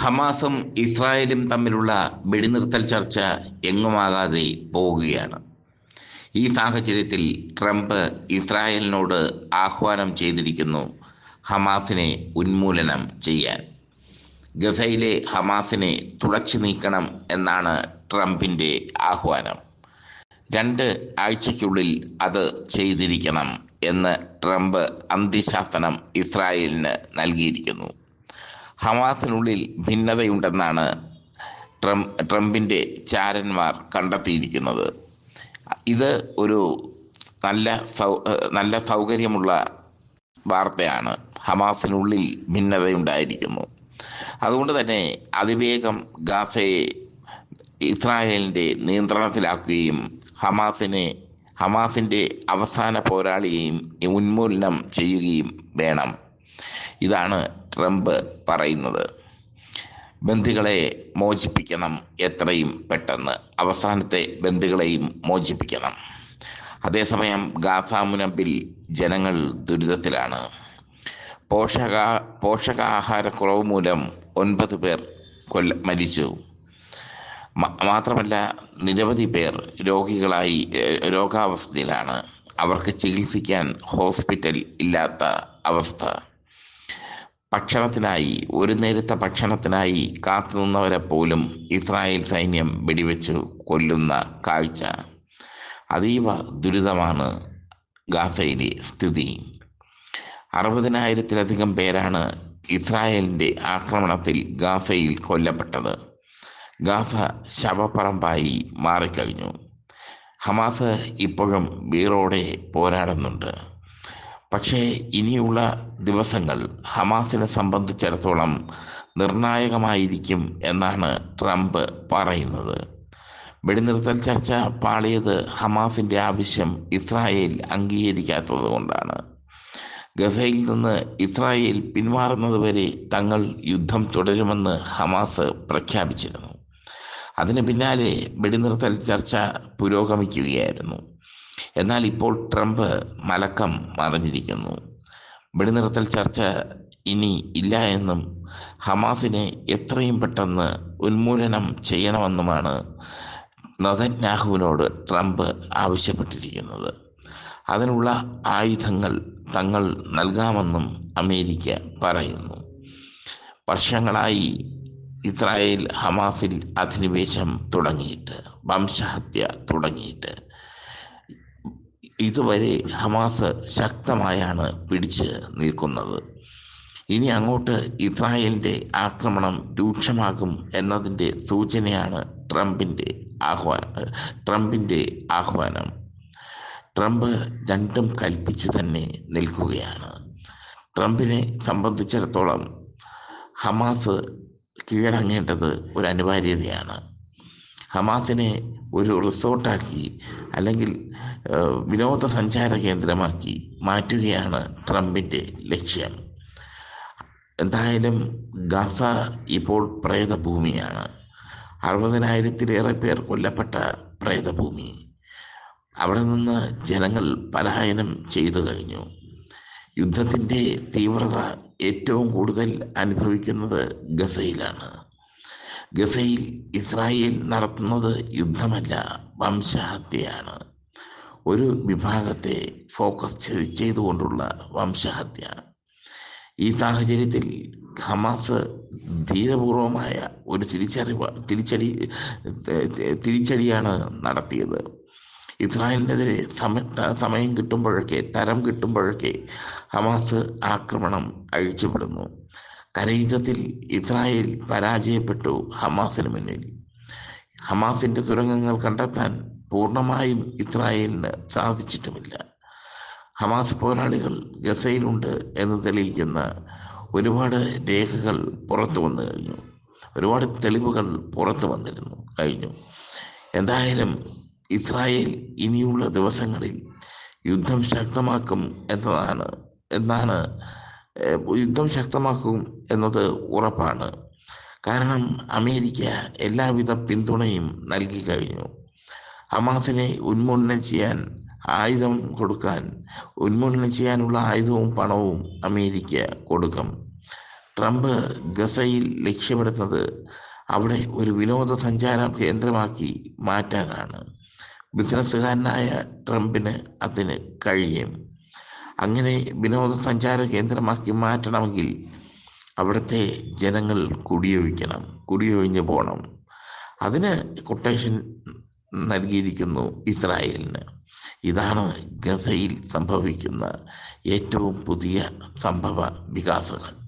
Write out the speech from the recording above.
ഹമാസും ഇസ്രായേലും തമ്മിലുള്ള വെടിനിർത്തൽ ചർച്ച എങ്ങുമാകാതെ പോവുകയാണ്. ഈ സാഹചര്യത്തിൽ ട്രംപ് ഇസ്രായേലിനോട് ആഹ്വാനം ചെയ്തിരിക്കുന്നു ഹമാസിനെ ഉന്മൂലനം ചെയ്യാൻ. ഗസയിലെ ഹമാസിനെ തുടച്ചു നീക്കണം എന്നാണ് ട്രംപിന്റെ ആഹ്വാനം. രണ്ട് ആഴ്ചയ്ക്കുള്ളിൽ അത് ചെയ്തിരിക്കണം എന്ന് ട്രംപ് അന്തിശാസനം ഇസ്രായേലിന് നൽകിയിരിക്കുന്നു. ഹമാസിനുള്ളിൽ ഭിന്നതയുണ്ടെന്നാണ് ട്രംപ് ട്രംപിന്റെ ചാരന്മാർ കണ്ടെത്തിയിരിക്കുന്നത്. ഇത് ഒരു നല്ല നല്ല സൗകര്യമുള്ള വാർത്തയാണ്. ഹമാസിനുള്ളിൽ ഭിന്നതയുണ്ടായിരിക്കുന്നു. അതുകൊണ്ട് തന്നെ അതിവേഗം ഗാസയെ ഇസ്രായേലിന്റെ നിയന്ത്രണത്തിലാക്കുകയും ഹമാസിനെ ഹമാസിന്റെ അവസാന പോരാളിയെയും ഉന്മൂലനം ചെയ്യുകയും വേണം. ഇതാണ് ട്രംപ് പറയുന്നത്. ബന്ധികളെ മോചിപ്പിക്കണം എത്രയും പെട്ടെന്ന്. അവസാനത്തെ ബന്ധികളെയും മോചിപ്പിക്കണം. അതേസമയം ഗാസ മുനമ്പിൽ ജനങ്ങൾ ദുരിതത്തിലാണ്. പോഷക പോഷകാഹാരക്കുറവ് മൂലം ഒൻപത് പേർ കൊല്ല മരിച്ചു. മാത്രമല്ല നിരവധി പേർ രോഗികളായി രോഗാവസ്ഥയിലാണ്. അവർക്ക് ചികിത്സിക്കാൻ ഹോസ്പിറ്റൽ ഇല്ലാത്ത അവസ്ഥ. ഭക്ഷണത്തിനായി ഒരു നേരത്തെ ഭക്ഷണത്തിനായി കാത്തുനിന്നവരെ പോലും ഇസ്രായേൽ സൈന്യം വെടിവെച്ച് കൊല്ലുന്ന കാഴ്ച. അതീവ ദുരിതമാണ് ഗാസയിലെ സ്ഥിതി. അറുപതിനായിരത്തിലധികം പേരാണ് ഇസ്രായേലിന്റെ ആക്രമണത്തിൽ ഗാസയിൽ കൊല്ലപ്പെട്ടത്. ഗാസ ശവപ്പറമ്പായി മാറിക്കഴിഞ്ഞു. ഹമാസ് ഇപ്പോഴും വീറോടെ പോരാടുന്നുണ്ട്. പക്ഷേ ഇനിയുള്ള ദിവസങ്ങൾ ഹമാസിനെ സംബന്ധിച്ചിടത്തോളം നിർണായകമായിരിക്കും എന്നാണ് ട്രംപ് പറയുന്നത്. വെടിനിർത്തൽ ചർച്ച പാളിയത് ഹമാസിന്റെ ആവശ്യം ഇസ്രായേൽ അംഗീകരിക്കാത്തത് കൊണ്ടാണ്. ഗസയിൽ നിന്ന് ഇസ്രായേൽ പിന്മാറുന്നതുവരെ തങ്ങൾ യുദ്ധം തുടരുമെന്ന് ഹമാസ് പ്രഖ്യാപിച്ചിരുന്നു. അതിന് പിന്നാലെ വെടിനിർത്തൽ ചർച്ച പുരോഗമിക്കുകയായിരുന്നു. എന്നാൽ ഇപ്പോൾ ട്രംപ് മലക്കം മറിഞ്ഞിരിക്കുന്നു. വെടിനിർത്തൽ ചർച്ച ഇനി ഇല്ല എന്നും ഹമാസിനെ എത്രയും പെട്ടെന്ന് ഉന്മൂലനം ചെയ്യണമെന്നുമാണ് നതന്യാഹുവിനോട് ട്രംപ് ആവശ്യപ്പെട്ടിരിക്കുന്നത്. അതിനുള്ള ആയുധങ്ങൾ തങ്ങൾ നൽകാമെന്നും അമേരിക്ക പറയുന്നു. വർഷങ്ങളായി ഇസ്രായേൽ ഹമാസിൽ അധിനിവേശം തുടങ്ങിയിട്ട് വംശഹത്യ തുടങ്ങിയിട്ട്. ഇതുവരെ ഹമാസ് ശക്തമായാണ് പിടിച്ച് നിൽക്കുന്നത്. ഇനി അങ്ങോട്ട് ഇസ്രായേലിന്റെ ആക്രമണം രൂക്ഷമാകും എന്നതിന്റെ സൂചനയാണ് ട്രംപിന്റെ ആഹ്വാന ട്രംപിന്റെ ആഹ്വാനം. ട്രംപ് രണ്ടും കൽപ്പിച്ച് തന്നെ നിൽക്കുകയാണ്. ട്രംപിനെ സംബന്ധിച്ചിടത്തോളം ഹമാസ് കീഴടങ്ങേണ്ടത് ഒരു അനിവാര്യതയാണ്. ഹമാസിനെ ഒരു റിസോർട്ടാക്കി അല്ലെങ്കിൽ വിനോദസഞ്ചാര കേന്ദ്രമാക്കി മാറ്റുകയാണ് ട്രംപിന്റെ ലക്ഷ്യം. എന്തായാലും ഗാസ ഇപ്പോൾ പ്രേതഭൂമിയാണ്. അറുപതിനായിരത്തിലേറെ പേർ കൊല്ലപ്പെട്ട പ്രേതഭൂമി. അവിടെ നിന്ന് ജനങ്ങൾ പലായനം ചെയ്തു കഴിഞ്ഞു. യുദ്ധത്തിന്റെ തീവ്രത ഏറ്റവും കൂടുതൽ അനുഭവിക്കുന്നത് ഗസയിലാണ്. ഗസയിൽ ഇസ്രായേൽ നടത്തുന്നത് യുദ്ധമല്ല വംശഹത്യയാണ്. ഒരു വിഭാഗത്തെ ഫോക്കസ് ചെയ്തുകൊണ്ടുള്ള വംശഹത്യ ഈ സാഹചര്യത്തിൽ ഹമാസ് ധീരപൂർവമായ ഒരു തിരിച്ചറിവ് തിരിച്ചടി തിരിച്ചടിയാണ് നടത്തിയത്. ഇസ്രായേലിനെതിരെ സമ സമയം കിട്ടുമ്പോഴൊക്കെ തരം കിട്ടുമ്പോഴൊക്കെ ഹമാസ് ആക്രമണം അഴിച്ചുവിടുന്നു. കരയുദ്ധത്തിൽ ഇസ്രായേൽ പരാജയപ്പെട്ടു ഹമാസിന് മുന്നിൽ. ഹമാസിന്റെ തുരങ്കങ്ങൾ കണ്ടെത്താൻ പൂർണമായും ഇസ്രായേലിന് സാധിച്ചിട്ടുമില്ല. ഹമാസ് പോരാളികൾ ഗസയിലുണ്ട് എന്ന് തെളിയിക്കുന്ന ഒരുപാട് രേഖകൾ പുറത്തു വന്നു കഴിഞ്ഞു. ഒരുപാട് തെളിവുകൾ പുറത്തു വന്നിരുന്നു കഴിഞ്ഞു. എന്തായാലും ഇസ്രായേൽ ഇനിയുള്ള ദിവസങ്ങളിൽ യുദ്ധം ശക്തമാക്കും എന്നതാണ് എന്നാണ് യുദ്ധം ശക്തമാക്കും എന്നത് ഉറപ്പാണ്. കാരണം അമേരിക്ക എല്ലാവിധ പിന്തുണയും നൽകി കഴിഞ്ഞു. ഹമാസിനെ ഉന്മൂലനം ചെയ്യാൻ ആയുധം കൊടുക്കാൻ ഉന്മൂലനം ചെയ്യാനുള്ള ആയുധവും പണവും അമേരിക്ക കൊടുക്കും. ട്രംപ് ഗസയിൽ ലക്ഷ്യമിടുന്നത് അവിടെ ഒരു വിനോദസഞ്ചാര കേന്ദ്രമാക്കി മാറ്റാനാണ്. ബിസിനസ്സുകാരനായ ട്രംപിന് അതിന് കഴിയും. അങ്ങനെ വിനോദസഞ്ചാര കേന്ദ്രമാക്കി മാറ്റണമെങ്കിൽ അവിടുത്തെ ജനങ്ങൾ കുടിയൊഴിക്കണം കുടിയൊഴിഞ്ഞു പോകണം. അതിന് കൊട്ടേഷൻ നൽകിയിരിക്കുന്നു ഇസ്രായേലിന്. ഇതാണ് ഗസയിൽ സംഭവിക്കുന്ന ഏറ്റവും പുതിയ സംഭവ വികാസങ്ങൾ.